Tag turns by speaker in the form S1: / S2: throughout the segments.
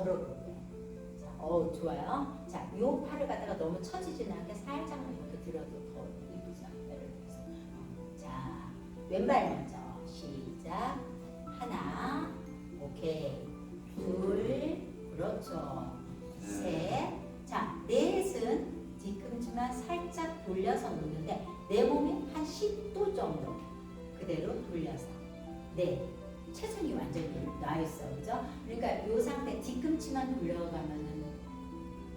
S1: 걸어볼게요. 자, 어 좋아요. 자, 요 팔을 갖다가 너무 처지지는 않게 살짝만 이렇게 들어도 더 들어서. 어, 자, 왼발 먼저 시작. 하나, 오케이. 둘, 그렇죠. 셋. 자, 넷은 뒤꿈치만 살짝 돌려서 놓는데 내 몸이 한 10도 정도 그대로 돌려서 넷. 체중이 완전히 나 있어, 그죠? 그러니까 이 상태 뒤꿈치만 돌려가면은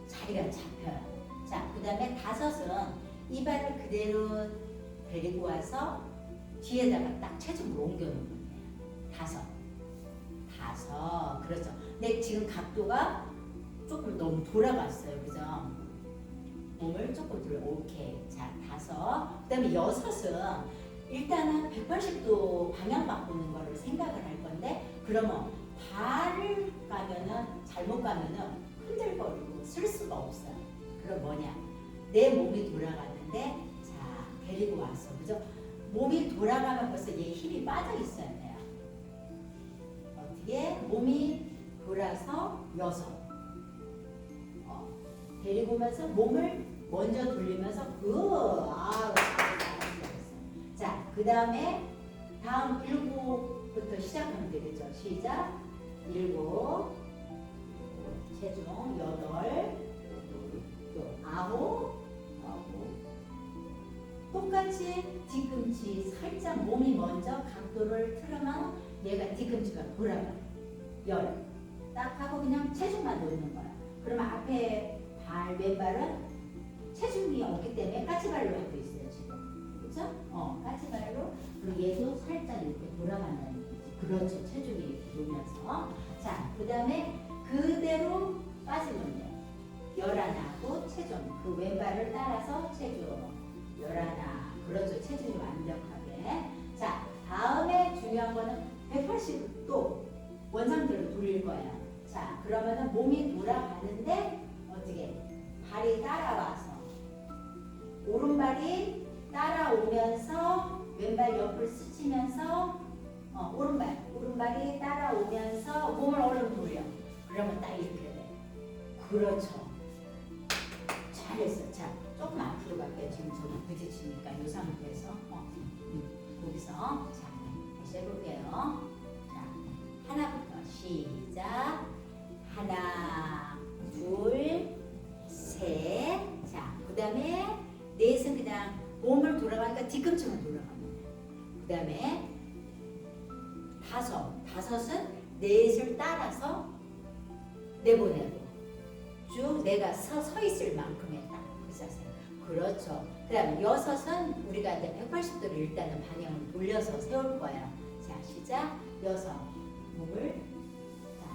S1: 자리가 잡혀요. 자, 그 다음에 다섯은 이 발을 그대로 데리고 와서 뒤에다가 딱 체중을 옮겨놓는 거예요. 다섯. 다섯. 그렇죠. 근데 지금 각도가 조금 너무 돌아갔어요. 그죠? 몸을 조금 돌려. 오케이. 자, 다섯. 그 다음에 여섯은 일단은 180도 방향 바꾸는 거를 생각을 할 건데, 그러면 발을 가면은, 잘못 가면은 흔들거리고 쓸 수가 없어요. 그럼 뭐냐? 내 몸이 돌아갔는데, 자, 데리고 왔어. 그죠? 몸이 돌아가면 벌써 얘 힘이 빠져 있어야 돼요. 어떻게? 몸이 돌아서 여섯. 어, 데리고 오면서 몸을 먼저 돌리면서 그 아, 자, 그 다음에 다음 일곱부터 시작하면 되겠죠. 시작. 일곱, 체중 여덟, 또 아홉. 똑같이 뒤꿈치 살짝 몸이 먼저 각도를 틀으면 얘가 뒤꿈치가 돌아가. 열. 딱 하고 그냥 체중만 놓는 거야. 그러면 앞에 발, 왼발은 체중이 없기 때문에 까치발로 하고 지금. 그죠? 어, 까치발로. 그리고 얘도 살짝 이렇게 돌아간다는 얘기지. 그렇죠. 체중이 이렇게 놓면서. 자, 그 다음에 그대로 빠지면 돼. 열하나고 체중. 그 왼발을 따라서 체중. 열하나. 그렇죠. 체중이 완벽하게. 자, 다음에 중요한 거는 180도 원상대로 돌릴 거예요. 자, 그러면은 몸이 돌아가는데 어떻게? 발이 따라와서 오른발이 따라오면서 왼발 옆을 스치면서 어, 오른발 오른발이 따라오면서 몸을 얼른 돌려. 그러면 딱 이렇게 돼. 그렇죠. 잘했어. 자, 조금 앞으로 갈게요. 지금 저기 부딪히니까 이 상태에서 어, 음, 거기서 자 다시 해볼게요. 자, 하나부터 시작. 하나, 둘, 셋. 자, 그 다음에 넷은 그냥 몸을 돌아가니까 뒤꿈치만 돼. 그 다음에 다섯. 다섯은 넷을 따라서 내보내고 쭉 내가 서, 서 있을 만큼의 딱그 자세. 그렇죠. 그 다음에 여섯은 우리가 이제 180도를 일단은 방향을 돌려서 세울 거예요. 자, 시작. 여섯. 몸을 자,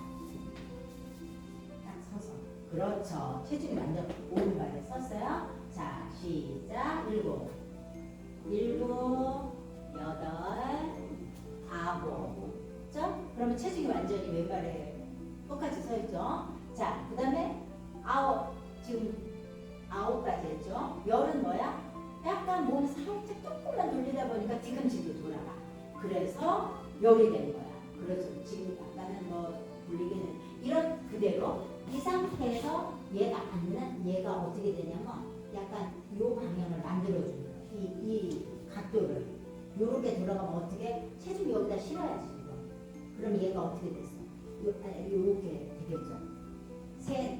S1: 딱 서서. 그렇죠. 체중이 완전 오른발에 섰어요. 자, 시작. 일곱. 일곱, 여덟, 아홉. 죠? 그러면 체중이 완전히 왼발에 똑같이 서 있죠. 자, 그 다음에 아홉. 지금 아홉까지 했죠. 열은 뭐야? 약간 몸 살짝 조금만 돌리다 보니까 뒤꿈치도 돌아가. 그래서 열이 된 거야. 그렇죠. 지금 약간은 뭐 돌리기는 이런 그대로 이 상태에서 얘가 안 나, 얘가 어떻게 되냐면 약간 요 방향을 만들어주는. 이, 이 각도를. 요렇게 돌아가면 어떻게 체중이 여기다 실어야지. 이거. 그럼 얘가 어떻게 됐어? 요, 아니, 요렇게 되겠죠. 셋.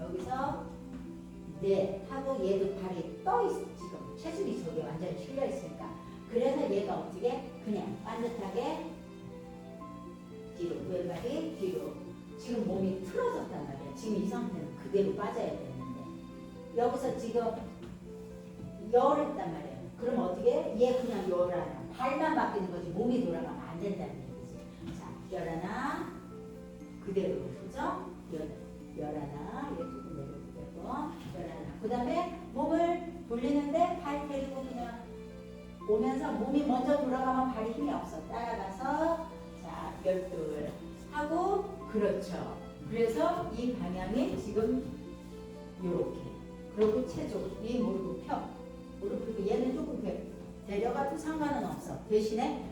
S1: 여기서 넷 하고 얘도 발이 떠 있어 지금 체중이 저기 완전히 실려 있으니까 그래서 얘가 어떻게 그냥 반듯하게 뒤로 왼발이 뒤로 지금 몸이 틀어졌단 말이야 지금 이 상태는 그대로 빠져야 되는데 여기서 지금 열했단 말이야 그럼 어떻게 얘 그냥 열 하나 발만 바뀌는 거지. 몸이 돌아가면 안 된다는 얘기지. 자 열 하나 그대로. 그죠? 열 열 하나 얘 조금 내려도 되고 열 하나. 그 다음에 몸을 돌리는데 발 데리고 그냥 오면서 몸이 먼저 돌아가면 발이 힘이 없어. 따라가서 자 열둘 하고 그렇죠. 그래서 이 방향이 지금 요렇게 그리고 체중 이 무릎을 펴 무릎 펴고 얘는 조금 돼. 내려가도 상관은 없어 대신에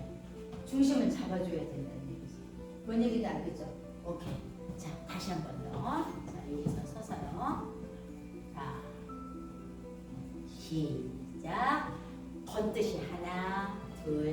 S1: 중심을 잡아줘야 된다는 얘기지 뭔 얘기인지 알겠죠? 오케이 자, 다시 한 번요. 자, 여기서 서서요. 자, 시작. 번듯이 하나, 둘,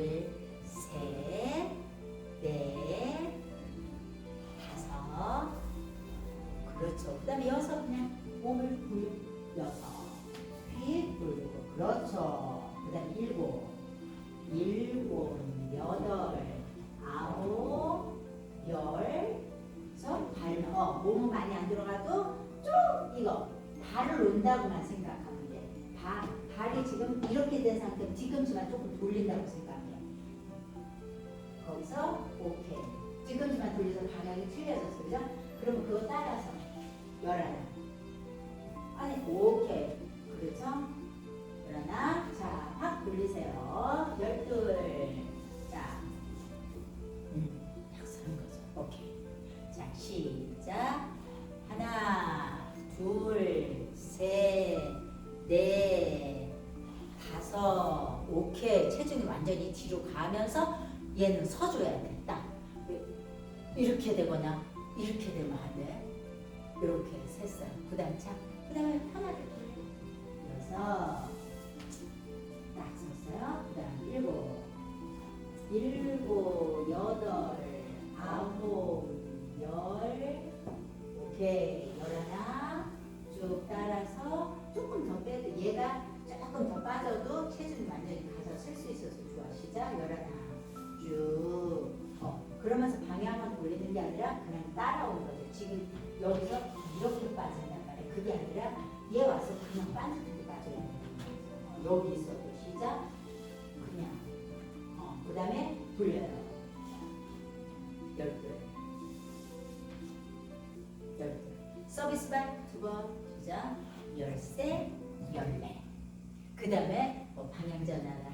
S1: 지금 이렇게 된 상태면 뒤꿈치만 조금 돌린다고 생각해요. 거기서 오케이. 뒤꿈치만 돌려서 방향이 틀려졌어, 그죠? 그러면 그거 따라서 열하나. 아니, 오케이. 그렇죠? 열하나. 자, 확 돌리세요. 열둘. 자, 음, 딱 서는 거죠. 오케이. 자, 시작. 하나, 둘, 셋, 넷, 완전히 뒤로 가면서 얘는 서줘야 돼. 딱. 이렇게 되거나 이렇게 되면 안 돼. 이렇게 다음 자, 그 다음에 편하게 돌려. 여섯. 딱 섰어요. 그 다음 일곱. 일곱, 여덟, 아홉, 열. 오케이. 열하나. 쭉 따라서 조금 더 빼도 얘가 조금 더 빠져도 체중이 완전히 가서 쓸 수 있어서 좋아. 시작. 열하나. 쭉. 어, 그러면서 방향만 돌리는 게 아니라 그냥 따라오는 거죠. 지금 여기서 이렇게 빠진단 말이에요. 그게 아니라 얘 와서 그냥 반듯하게 빠져야 돼요. 어, 여기 있어도 시작. 그냥. 어, 그 다음에 돌려요. 열둘. 열둘. 서비스 발두 번. 시작. 열세, 열네. 그 다음에 뭐 방향 전환을